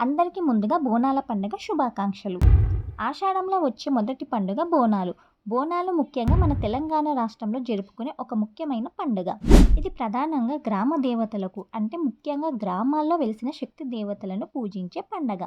అందరికీ ముందుగా బోనాల పండుగ శుభాకాంక్షలు. ఆషాఢంలో వచ్చే మొదటి పండుగ బోనాలు. బోనాలు ముఖ్యంగా మన తెలంగాణ రాష్ట్రంలో జరుపుకునే ఒక ముఖ్యమైన పండుగ. ఇది ప్రధానంగా గ్రామ దేవతలకు అంటే ముఖ్యంగా గ్రామాల్లో వెలిసిన శక్తి దేవతలను పూజించే పండగ.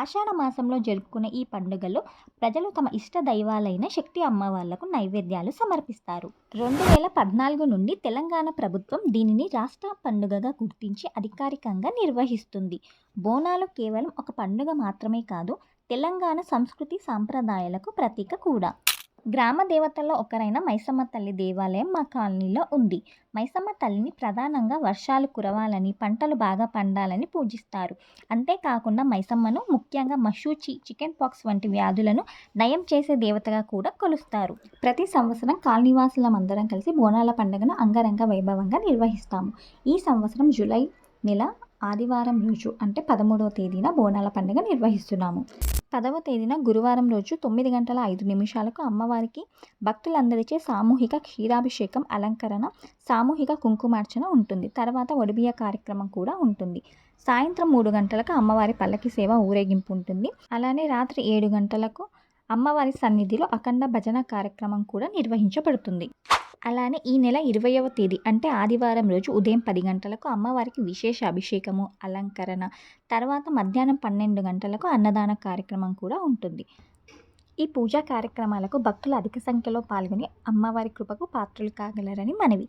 ఆషాఢ మాసంలో జరుపుకునే ఈ పండుగలో ప్రజలు తమ ఇష్ట దైవాలైన శక్తి అమ్మవార్లకు నైవేద్యాలు సమర్పిస్తారు. రెండు వేల పద్నాలుగు నుండి తెలంగాణ ప్రభుత్వం దీనిని రాష్ట్ర పండుగగా గుర్తించి అధికారికంగా నిర్వహిస్తుంది. బోనాలు కేవలం ఒక పండుగ మాత్రమే కాదు తెలంగాణ సంస్కృతి సాంప్రదాయాలకు ప్రతీక కూడా. గ్రామ దేవతల్లో ఒకరైన మైసమ్మ తల్లి దేవాలయం మా కాలనీలో ఉంది. మైసమ్మ తల్లిని ప్రధానంగా వర్షాలు కురవాలని పంటలు బాగా పండాలని పూజిస్తారు. అంతేకాకుండా మైసమ్మను ముఖ్యంగా మషూచి చికెన్ పాక్స్ వంటి వ్యాధులను నయం చేసే దేవతగా కూడా కొలుస్తారు. ప్రతి సంవత్సరం కాలనీవాసులం అందరం కలిసి బోనాల పండుగను అంగరంగ వైభవంగా నిర్వహిస్తాము. ఈ సంవత్సరం జూలై నెల ఆదివారం రోజు అంటే పదమూడవ తేదీన బోనాల పండుగ నిర్వహిస్తున్నాము. పదవ తేదీన గురువారం రోజు తొమ్మిది గంటల ఐదు నిమిషాలకు అమ్మవారికి భక్తులందరిచే సామూహిక క్షీరాభిషేకం అలంకరణ సామూహిక కుంకుమార్చన ఉంటుంది. తర్వాత ఒడిబియ కార్యక్రమం కూడా ఉంటుంది. సాయంత్రం మూడు గంటలకు అమ్మవారి పల్లకి సేవ ఊరేగింపు ఉంటుంది. అలానే రాత్రి ఏడు గంటలకు అమ్మవారి సన్నిధిలో అఖండ భజన కార్యక్రమం కూడా నిర్వహించబడుతుంది. అలానే ఈ నెల ఇరవైవ తేదీ అంటే ఆదివారం రోజు ఉదయం పది గంటలకు అమ్మవారికి విశేష అభిషేకము అలంకరణ తర్వాత మధ్యాహ్నం పన్నెండు గంటలకు అన్నదాన కార్యక్రమం కూడా ఉంటుంది. ఈ పూజా కార్యక్రమాలకు భక్తులు అధిక సంఖ్యలో పాల్గొని అమ్మవారి కృపకు పాత్రలు కాగలరని మనవి.